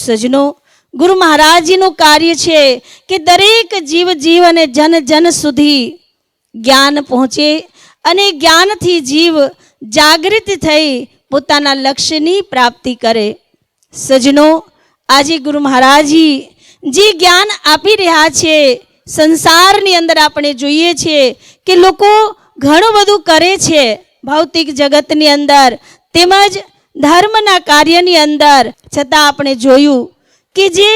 સજનો, ગુરુ મહારાજજીનું કાર્ય છે કે દરેક જીવ જીવ અને જન જન સુધી જ્ઞાન પહોંચે અને જ્ઞાનથી જીવ જાગૃત થઈ પોતાના લક્ષ્યની પ્રાપ્તિ કરે. સજનો, આજે ગુરુ મહારાજજી જે જ્ઞાન આપી રહ્યા છે, સંસારની અંદર આપણે જોઈએ છીએ કે લોકો ઘણું બધું કરે છે. ભૌતિક જગતની અંદર તેમજ ધર્મના કાર્યની અંદર છતાં આપણે જોયું કે જે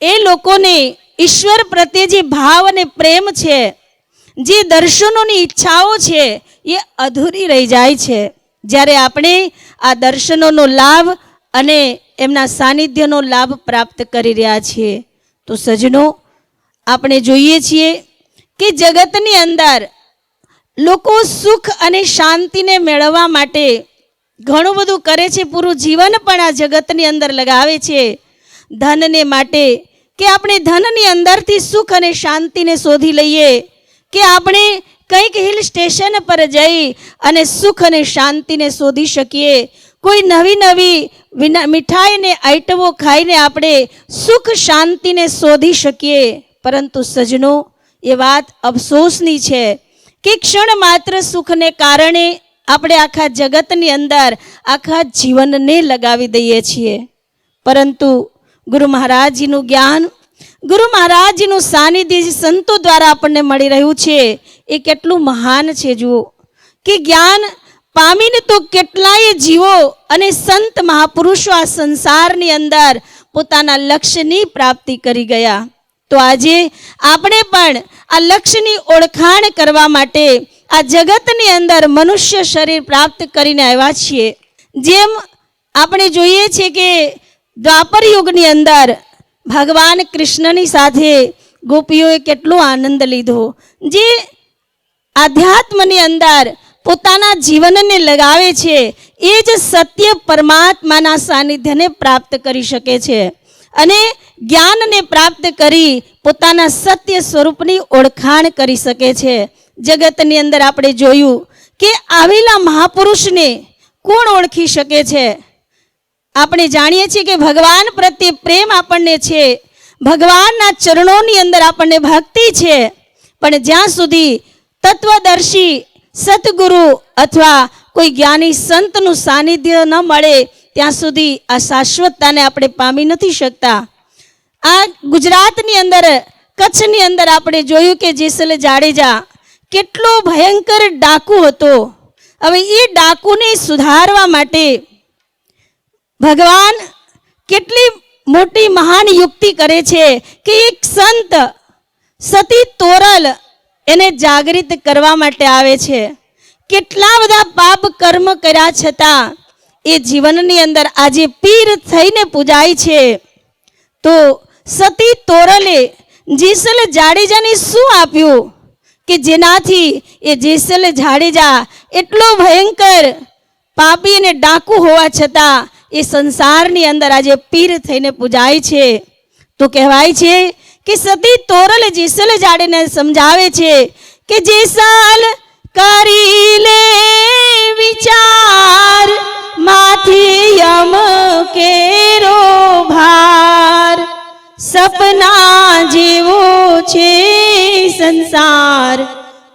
એ લોકોને ઈશ્વર પ્રત્યે જે ભાવ અને પ્રેમ છે, જે દર્શનોની ઈચ્છાઓ છે, એ અધૂરી રહી જાય છે. જ્યારે આપણે આ દર્શનોનો લાભ અને એમના સાનિધ્યનો લાભ પ્રાપ્ત કરી રહ્યા છીએ, તો સજનો આપણે જોઈએ છીએ કે જગતની અંદર લોકો સુખ અને શાંતિને મેળવવા માટે ઘણું બધું કરે છે પૂરું જીવન પણ આ જગતની અંદર લગાવે છે. ધનને માટે કે આપણે ધનની અંદરથી સુખ અને શાંતિને શોધી લઈએ, કે આપણે કંઈક હિલ સ્ટેશન પર જઈ અને સુખ અને શાંતિને શોધી શકીએ. કોઈ નવી નવી વિના મીઠાઈને આઈટમો ખાઈને આપણે સુખ શાંતિને શોધી શકીએ. પરંતુ સજનો એ વાત અફસોસની છે કે ક્ષણ માત્ર સુખને કારણે આપણે આખા જગતની અંદર આખા જીવનને લગાવી દઈએ છીએ. પરંતુ ગુરુ મહારાજજીનું જ્ઞાન, ગુરુ મહારાજજીનું સાનિધ્ય સંતો દ્વારા આપણને મળી રહ્યું છે, એ કેટલું મહાન છે જુઓ. કે જ્ઞાન પામીને તો કેટલાય જીવો અને સંત મહાપુરુષો આ સંસારની અંદર પોતાના લક્ષ્યની પ્રાપ્તિ કરી ગયા. તો આજે આપણે પણ આ લક્ષ્યની ઓળખાણ કરવા માટે આ જગતની અંદર મનુષ્ય શરીર પ્રાપ્ત કરીને આવ્યા છીએ. જેમ આપણે જોઈએ છીએ કે દ્વાપર યુગની અંદર ભગવાન કૃષ્ણની સાથે ગોપીઓએ કેટલો આનંદ લીધો. જે આધ્યાત્મની અંદર પોતાના જીવનને લગાવે છે, એ જ સત્ય પરમાત્માના સાનિધ્યને પ્રાપ્ત કરી શકે છે. અને જ્ઞાનને પ્રાપ્ત કરી પોતાના સત્ય સ્વરૂપની ઓળખાણ કરી શકે છે. જગતની અંદર આપણે જોયું કે આવેલા મહાપુરુષને કોણ ઓળખી શકે છે? આપણે જાણીએ છીએ કે ભગવાન પ્રત્યે પ્રેમ આપણને છે. ભગવાનના ચરણોની અંદર આપણને ભક્તિ છે. પણ જ્યાં સુધી તત્વદર્શી સદગુરુ અથવા કોઈ જ્ઞાની સંતનું સાનિધ્ય ન મળે ત્યાં સુધી આ શાશ્વતતાને આપણે પામી નથી શકતા. આ ગુજરાતની અંદર, કચ્છની અંદર આપણે જોયું કે જેસલ જાડેજા કેટલો ભયંકર ડાકુ હતો. હવે એ ડાકુને સુધારવા માટે ભગવાન કેટલી મોટી મહાન યુક્તિ કરે છે કે એક સંત સતી તોરલ એને જાગૃત કરવા માટે આવે છે. કેટલા બધા પાપ કર્મ કર્યા છતાં એ જીવનની અંદર આજે પીર થઈને પૂજાય છે. તો સતી તોરલે જેસલ જાડેજાને શું આપ્યું? કે જેનાથી એ જેસલ જાડેજા એટલો ભયંકર પાપી અને ડાકુ હોવા છતાં એ સંસારની અંદર આજે પીર થઈને પૂજાય છે. તો કહેવાય છે કે સતી તોરલ જેસલ જાડેને સમજાવે છે કે જેસલ કરી લે વિચાર. માથી યમ કેરો ભાર. સપના જેવો છે સંસાર.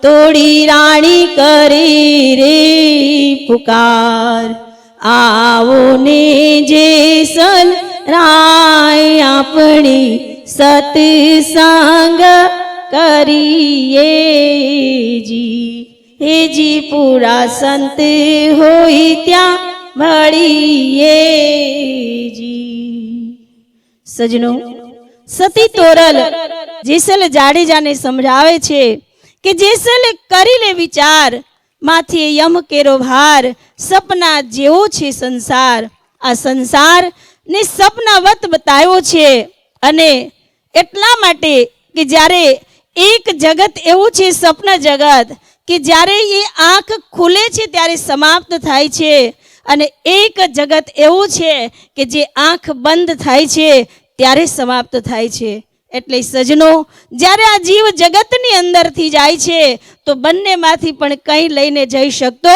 તોડી રાણી કરી રે પુકાર. આવો ને સન રાય આપણી સતસંગ કરીએ જી. હેજી પૂરા સંત હોય ત્યાં મળીએ જી. સજનો સતી તોરલ જેસલ જાડેજાને સમજાવે છે કે જેસલ કરી લે વિચાર, માથે યમ કેરો ભાર, સપના જેવો છે સંસાર. આ સંસાર ને સપનાવત બતાવ્યો છે અને એટલા માટે કે જ્યારે એક જગત એવું છે સપન જગત કે જ્યારે એ આંખ ખુલે છે ત્યારે સમાપ્ત થાય છે. અને એક જગત એવું છે કે જે આંખ બંધ થાય છે, ત્યારે સમાપ્ત થાય છે. એટલે સજનો જ્યારે આ જીવ જગતની અંદરથી જાય છે, તો બંનેમાંથી પણ કંઈ લઈને જઈ શકતો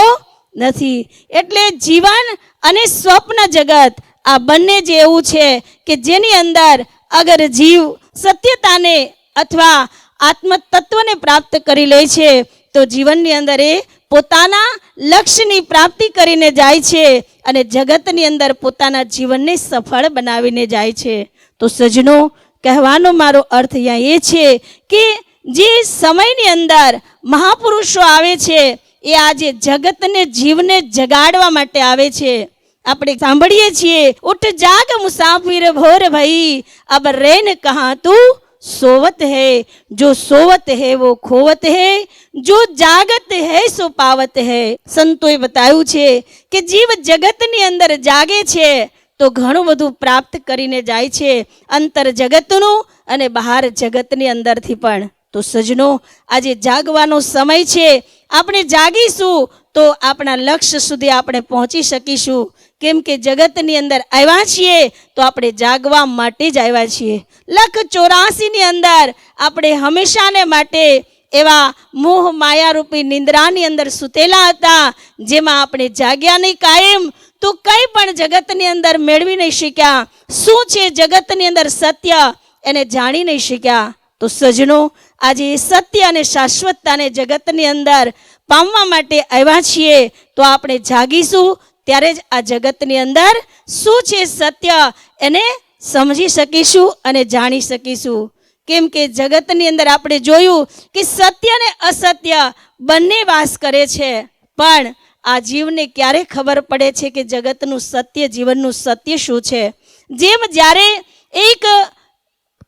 નથી. એટલે જીવન અને સ્વપ્ન જગત, આ બંને જે એવું છે કે જેની અંદર અગર જીવ સત્યતાને અથવા આત્મતત્વને પ્રાપ્ત કરી લે છે, તો જીવનની અંદર એ પોતાના લક્ષ્યની પ્રાપ્તિ કરીને જાય છે અને જગતની અંદર પોતાના જીવનને સફળ બનાવીને જાય છે. તો સજનો કહેવાનો મારો અર્થ અહીંયા એ છે કે જે સમયની અંદર મહાપુરુષો આવે છે, એ આજે જગતને, જીવને જગાડવા માટે આવે છે. આપણે સાંભળીએ છીએ, ઉઠ જાગ મુસાફિર ભોર ભઈ, અબ રેન કહા તું સોવત હૈ જો સોવત હૈ વો ખોવત હૈ જો જાગત હૈ સો પાવત હૈ સંતોએ બતાવ્યું છે કે જીવ જગતની અંદર જાગે છે, તો ઘણું બધું પ્રાપ્ત કરીને જાય છે અંતર જગતનું અને બહાર જગતની અંદરથી પણ. તો સજનો આજે જાગવાનો સમય છે, આપણે જાગીશું તો આપણા લક્ષ્ય સુધી આપણે પહોંચી શકીશું. કેમ કે જગતની અંદર આવ્યા છીએ, તો આપણે જાગવા માટે જ આવ્યા છીએ. લખ ચોરાસીની અંદર આપણે હંમેશાને માટે એવા મોહ માયારૂપી નિંદ્રાની અંદર સૂતેલા હતા, જેમાં આપણે જાગ્યા નહીં કાયમ. તો કંઈ પણ જગતની અંદર મેળવી નહીં શીખ્યા શું છે જગતની અંદર સત્ય? એને જાણી નહીં શીખ્યા તો સજનો આજે સત્ય અને શાશ્વતતાને જગતની અંદર પામવા માટે આવ્યા છીએ. તો આપણે જાગીશું ત્યારે જ આ જગતની અંદર શું છે સત્ય એને સમજી શકીશું અને જાણી શકીશું. કેમ કે જગતની અંદર આપણે જોયું કે સત્ય અને અસત્ય બંને વાસ કરે છે. પણ આ જીવને ક્યારે ખબર પડે છે કે જગતનું સત્ય જીવનનું સત્ય શું છે? જેમ જ્યારે એક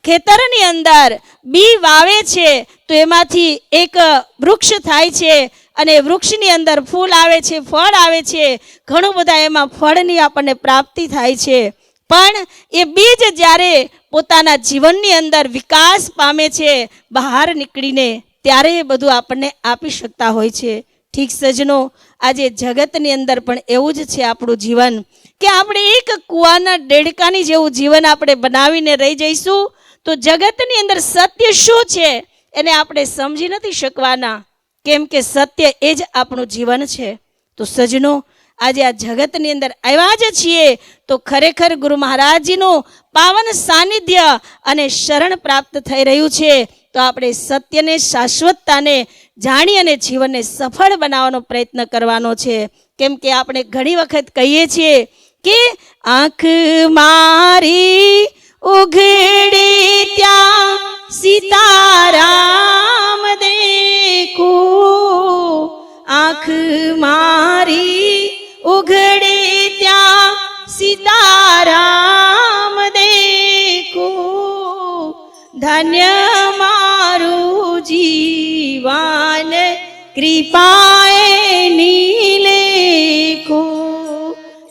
ખેતરની અંદર બી વાવે છે, તો એમાંથી એક વૃક્ષ થાય છે અને વૃક્ષની અંદર ફૂલ આવે છે, ફળ આવે છે. ઘણું બધા એમાં ફળની આપણને પ્રાપ્તિ થાય છે. પણ એ બીજ જ્યારે પોતાના જીવનની અંદર વિકાસ પામે છે, બહાર નીકળીને, ત્યારે એ બધું આપણને આપી શકતા હોય છે. ઠીક સજનો, આજે જગતની અંદર પણ એવું જ છે આપણું જીવન કે આપણે એક કૂવાના ડેડકાની જેવું જીવન આપણે બનાવીને રહી જઈશું, તો જગતની અંદર સત્ય શું છે? એને આપણે સમજી નથી શકવાના. કેમ કે સત્ય એ જ આપણું જીવન છે. તો સજનો, આજે આ જગતની અંદર આવ્યા જ છીએ, તો ખરેખર ગુરુ મહારાજજીનું પાવન સાનિધ્ય અને શરણ પ્રાપ્ત થઈ રહ્યું છે. તો આપણે સત્યને, શાશ્વતતાને જાણી અને જીવનને સફળ બનાવવાનો પ્રયત્ન કરવાનો છે. કેમ કે આપણે ઘણી વખત કહીએ છીએ કે, આંખ મારી ઉઘડે ત્યાં સીતારામ દેખું આંખ મારી ઉઘડે ત્યાં સીતારામ દેખું ધન્ય મારું જીવન કૃપાએ નીલેખું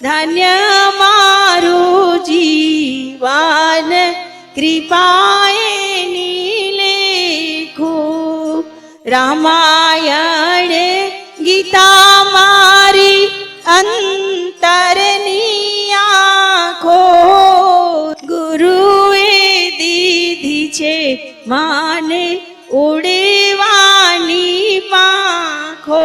ધન્ય મારું કૃપાએ ખો રામાયણ ગીતા મારી અંતરની આંખો. ગુરુએ દીધી છે માને ઉડેવાની પાંખો.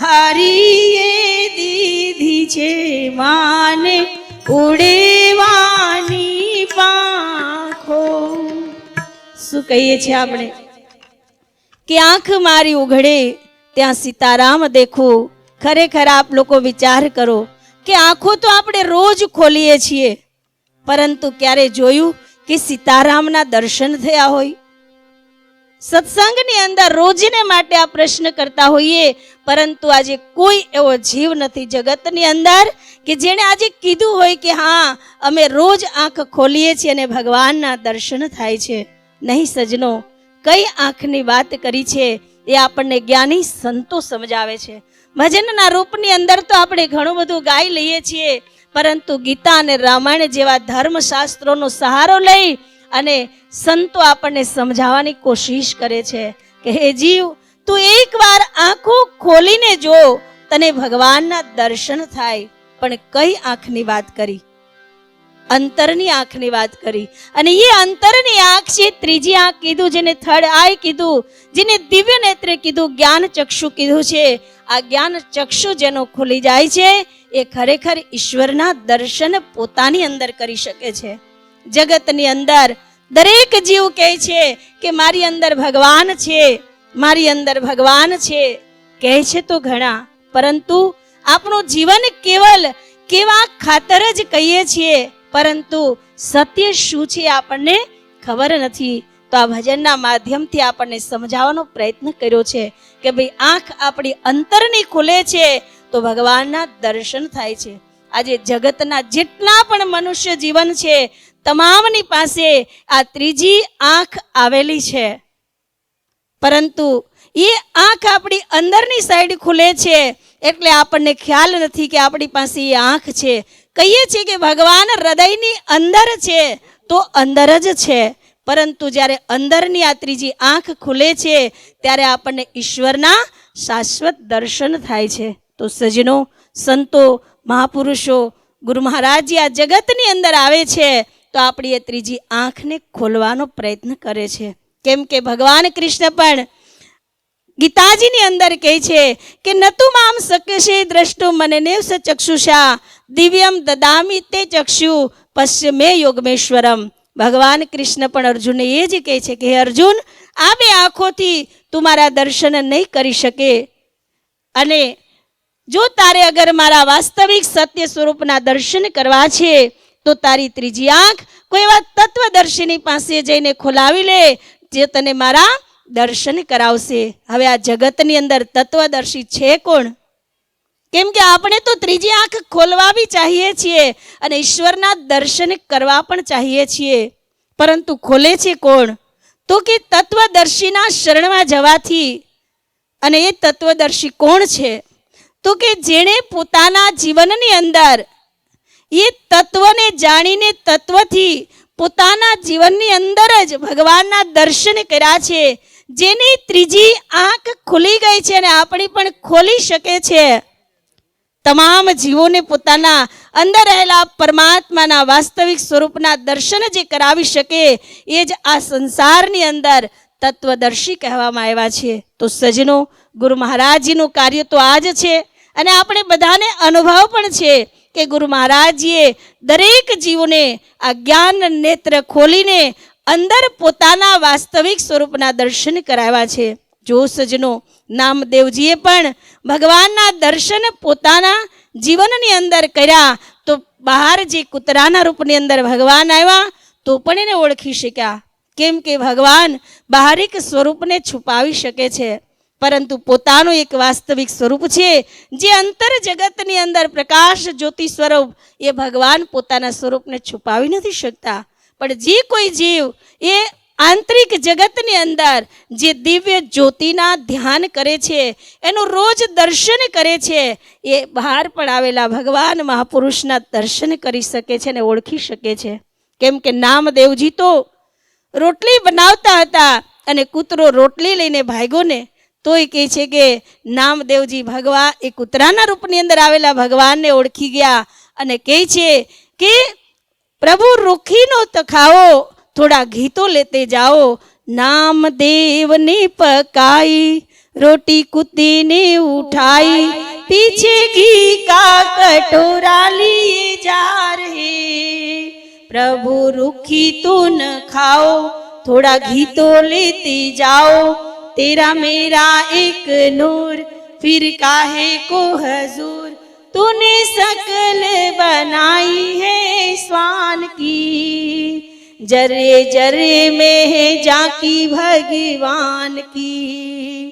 હરિએ દીધી છે માને ઉડેવાની શું કહીએ છીએ આપણે. કે આંખ મારી ઉઘડે, ત્યાં સીતારામ દેખો. ખરેખર આપ લોકો વિચાર કરો કે આંખો તો આપણે રોજ ખોલીએ છીએ. પરંતુ ક્યારે જોયું કે સીતારામના દર્શન થયા હોય? સત્સંગની અંદર રોજને માટે આ પ્રશ્ન કરતા હોઈએ, પરંતુ આજે કોઈ એવો જીવ નથી જગતની અંદર કે જેણે આજે કીધું હોય કે હા, અમે રોજ આંખ ખોલીએ છીએ અને ભગવાનના દર્શન થાય છે. નહીં સજનો કઈ આંખની વાત કરી છે એ આપણને જ્ઞાની સંતો સમજાવે છે. ભજનના રૂપની અંદર તો આપણે ઘણું બધું ગાઈ લઈએ છીએ, પરંતુ ગીતા અને રામાયણ જેવા ધર્મશાસ્ત્રોનો સહારો લઈ અને સંતો આપણને સમજાવવાની કોશિશ કરે છે કે, હે જીવ, તું એકવાર આંખો ખોલીને જો, તને ભગવાનના દર્શન થાય. પણ કઈ આંખની વાત કરી? અંતરની આંખની વાત કરી. અને એ અંતરની આંખ છે, ત્રીજી આંખ કીધું, જેને થર્ડ આઈ કીધું, જેને દિવ્ય નેત્રે કીધું, જ્ઞાન ચક્ષુ કીધું છે. આ જ્ઞાન ચક્ષુ જેનો ખુલી જાય છે, એ ખરેખર ઈશ્વરના દર્શન પોતાની અંદર કરી શકે છે. જગતની અંદર દરેક જીવ કહે છે કે, મારી અંદર ભગવાન છે, મારી અંદર ભગવાન છે. કહે છે તો ઘણા, પરંતુ આપણું જીવન કેવલ કેવા ખાતર જ કહીએ છીએ પરંતુ સત્ય શું છે આપણને ખબર નથી. તો આ ભજનના માધ્યમથી આપણને સમજાવવાનો પ્રયત્ન કર્યો છે કે ભાઈ આંખ આપણી અંતરની ખુલે છે તો ભગવાનના દર્શન થાય છે. આજે જગતના જેટલા પણ મનુષ્ય જીવન છે, તમામની પાસે આ ત્રીજી આંખ આવેલી છે. પરંતુ એ આંખ આપણી અંદરની સાઈડ ખુલે છે, એટલે આપણને ખ્યાલ નથી કે આપણી પાસે એ આંખ છે. કહીએ છીએ કે ભગવાન હૃદયની અંદર છે તો અંદર જ છે. પરંતુ જ્યારે અંદરની આ ત્રીજી આંખ ખુલે છે, ત્યારે આપણને ઈશ્વરના શાશ્વત દર્શન થાય છે. તો સજનો સંતો, મહાપુરુષો, ગુરુ મહારાજ આ જગતની અંદર આવે છે, તો આપણી એ ત્રીજી આંખને ખોલવાનો પ્રયત્ન કરે છે. કેમ કે ભગવાન કૃષ્ણ પણ ગીતાજીની અંદર કહે છે કે નતુ મામ શક્યશે દ્રષ્ટુ મને નેવ ચક્ષુષા દિવ્યમ દદામી તે ચક્ષુ પશ્ચિમે યોગમેશ્વરમ. ભગવાન કૃષ્ણ પણ અર્જુનને એ જ કહે છે કે, હે અર્જુન, આ બે આંખોથી તું મારા દર્શન નહીં કરી શકે. અને જો તારે અગર મારા વાસ્તવિક સત્ય સ્વરૂપના દર્શન કરવા છે, તો તારી ત્રીજી આંખ કોઈ એવા તત્વદર્શીની પાસે જઈને ખોલાવી લે, જે તને મારા દર્શન કરાવશે. હવે આ જગતની અંદર તત્વદર્શી છે કોણ? કેમ કે આપણે તો ત્રીજી આંખ ખોલવા બી ચાહીએ છીએ અને ઈશ્વરના દર્શન કરવા પણ ચાહીએ છીએ. પરંતુ ખોલે છે કોણ? તો કે તત્વદર્શીના શરણમાં જવાથી. અને એ તત્વદર્શી કોણ છે? તો કે જેણે પોતાના જીવનની અંદર એ તત્વને જાણીને તત્વથી પોતાના જીવનની અંદર જ ભગવાનના દર્શન કર્યા છે. જેની ત્રીજી આંખ ખુલી ગઈ છે અને આપણી પણ ખોલી શકે છે. તમામ જીવોને પોતાના અંદર રહેલા પરમાત્માના વાસ્તવિક સ્વરૂપના દર્શન જે કરાવી શકે એ જ આ સંસારની અંદર તત્વદર્શી કહેવામાં આવ્યા છે. તો સજનો ગુરુ મહારાજજીનું કાર્ય તો આ જ છે અને આપણે બધાને અનુભવ પણ છે કે ગુરુ મહારાજજીએ દરેક જીવોને આ જ્ઞાન નેત્ર ખોલીને અંદર પોતાના વાસ્તવિક સ્વરૂપના દર્શન કરાવ્યા છે. જો સજનો નામદેવજીએ પણ ભગવાનના દર્શન પોતાના જીવનની અંદર કર્યા. તો બહાર જે કૂતરાના રૂપની અંદર ભગવાન આવ્યા, તો પણ એને ઓળખી શક્યા. કેમ કે ભગવાન બહારિક સ્વરૂપને છુપાવી શકે છે. પરંતુ પોતાનું એક વાસ્તવિક સ્વરૂપ છે, જે અંતર જગતની અંદર પ્રકાશ જ્યોતિ સ્વરૂપ, એ ભગવાન પોતાના સ્વરૂપને છુપાવી નથી શકતા. પણ જે કોઈ જીવ એ આંતરિક જગતની અંદર જે દિવ્ય જ્યોતિના ધ્યાન કરે છે, એનું રોજ દર્શન કરે છે, એ બહાર પણ આવેલા ભગવાન મહાપુરુષના દર્શન કરી શકે છે અને ઓળખી શકે છે. કેમ કે નામદેવજી તો રોટલી બનાવતા હતા અને કૂતરો રોટલી લઈને ભાગ્યો ને, તોય કહે છે કે નામદેવજી ભગવાન એ કૂતરાના રૂપની અંદર આવેલા ભગવાનને ઓળખી ગયા અને કહે છે કે પ્રભુ રૂખીનો તો ખાઓ थोड़ा घी तो लेते जाओ। नाम देव ने पकाई, रोटी कुत्ती ने उठाई। पीछे घी का कटोरा लिए जा रहे। प्रभु रुखी तो न खाओ, थोड़ा घी तो लेते जाओ। तेरा मेरा एक नूर, फिर काहे को हजूर? तूने सकल बनाई है स्वान की। जरे जरे में है जाकी भगवान की।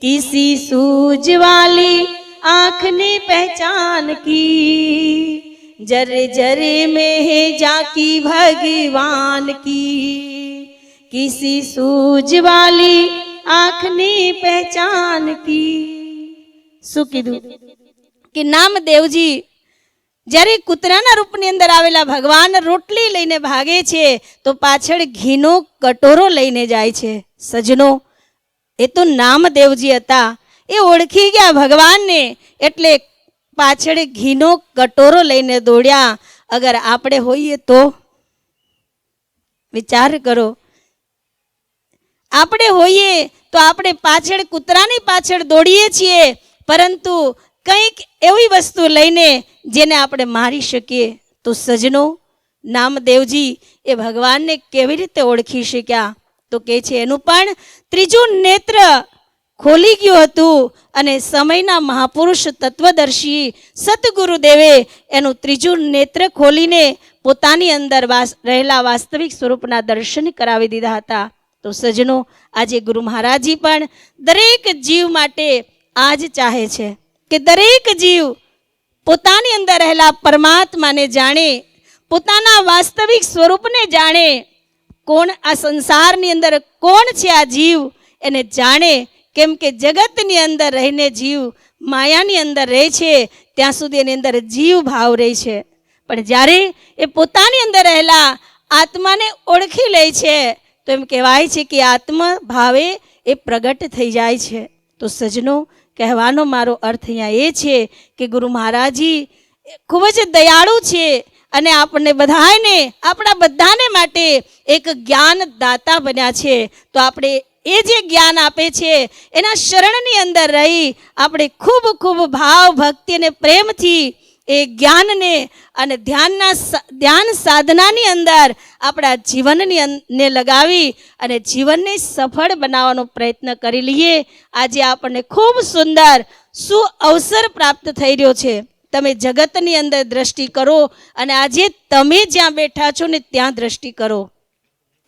किसी सूझ वाली आँख ने पहचान की। जरे जरे में है जाकी भगवान की। किसी सूझ वाली आँख ने पहचान की। सुखी दू कि नामदेव जी જ્યારે કૂતરાના રૂપની અંદર આવેલા ભગવાન રોટલી લઈને ભાગે છે, તો પાછળ ઘીનો કટોરો લઈને જાય છે. સજનો એ તો નામદેવજી હતા. એ ઓળખી ગયા ભગવાનને, એટલે પાછળ ઘીનો કટોરો લઈને દોડ્યા. અગર આપણે હોઈએ તો? વિચાર કરો. આપણે હોઈએ તો આપણે પાછળ કૂતરાની પાછળ દોડીએ છીએ, પરંતુ કંઈક એવી વસ્તુ લઈને જેને આપણે મારી શકીએ, તો સજનો નામદેવજી એ ભગવાનને કેવી રીતે ઓળખી શક્યા? તો કે છે, એનું પણ ત્રીજું નેત્ર ખોલી ગયું હતું અને સમયના મહાપુરુષ તત્વદર્શી સતગુરુદેવે એનું ત્રીજું નેત્ર ખોલીને પોતાની અંદર વાસ, રહેલા વાસ્તવિક સ્વરૂપના દર્શન કરાવી દીધા હતા. તો સજનો આજે ગુરુ મહારાજજી પણ દરેક જીવ માટે આ જ ચાહે છે. કે દરેક જીવ પોતાની અંદર રહેલા પરમાત્માને જાણે, પોતાના વાસ્તવિક સ્વરૂપને જાણે કોણ આ સંસારની અંદર કોણ છે આ જીવ એને જાણે. કેમ કે જગતની અંદર રહીને જીવ માયાની અંદર રહે છે, ત્યાં સુધી એની અંદર જીવ ભાવ રહે છે. પણ જ્યારે એ પોતાની અંદર રહેલા આત્માને ઓળખી લે છે, તો એમ કહેવાય છે કે આત્મ ભાવે એ પ્રગટ થઈ જાય છે. તો સજનો કહેવાનો મારો અર્થ અહીંયા એ છે કે ગુરુ મહારાજી ખૂબ જ દયાળુ છે અને આપણને બધાને આપણા બધાને માટે એક જ્ઞાનદાતા બન્યા છે. તો આપણે એ જે જ્ઞાન આપે છે, એના શરણની અંદર રહી આપણે ખૂબ ખૂબ ભાવ ભક્તિ અને પ્રેમથી એ જ્ઞાનને અને ધ્યાનના ધ્યાન સાધનાની અંદર આપણા જીવનની ને લગાવી અને જીવનને સફળ બનાવવાનો પ્રયત્ન કરી લઈએ. આજે આપણને ખૂબ સુંદર સુ અવસર પ્રાપ્ત થઈ રહ્યો છે. તમે જગતની અંદર દ્રષ્ટિ કરો અને આજે તમે જ્યાં બેઠા છો ને ત્યાં દ્રષ્ટિ કરો.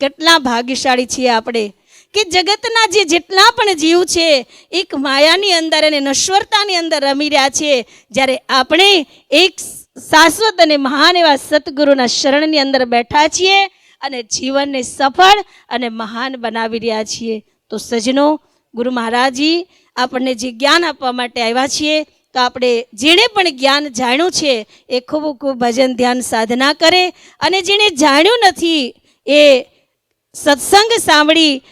કેટલા ભાગ્યશાળી છીએ આપણે. કે જગતના જે જેટલા પણ જીવ છે, એક માયાની અંદર અને નશ્વરતાની અંદર રમી રહ્યા છે. જ્યારે આપણે એક શાશ્વત અને મહાન એવા સદગુરુના શરણની અંદર બેઠા છીએ અને જીવનને સફળ અને મહાન બનાવી રહ્યા છીએ. તો સજનો ગુરુ મહારાજી, આપણને જે જ્ઞાન આપવા માટે આવ્યા છીએ, તો આપણે જેણે પણ જ્ઞાન જાણ્યું છે, એ ખૂબ ખૂબ ભજન, ધ્યાન, સાધના કરે અને જેણે જાણ્યું નથી, એ સત્સંગ સાંભળી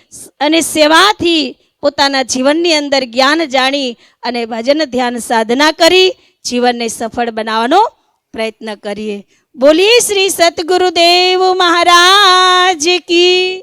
અને સેવાથી પોતાના જીવનની અંદર જ્ઞાન જાણી અને ભજન ધ્યાન સાધના કરી જીવનને સફળ બનાવવાનો પ્રયત્ન કરીએ. બોલીએ શ્રી સતગુરુદેવ મહારાજ કી.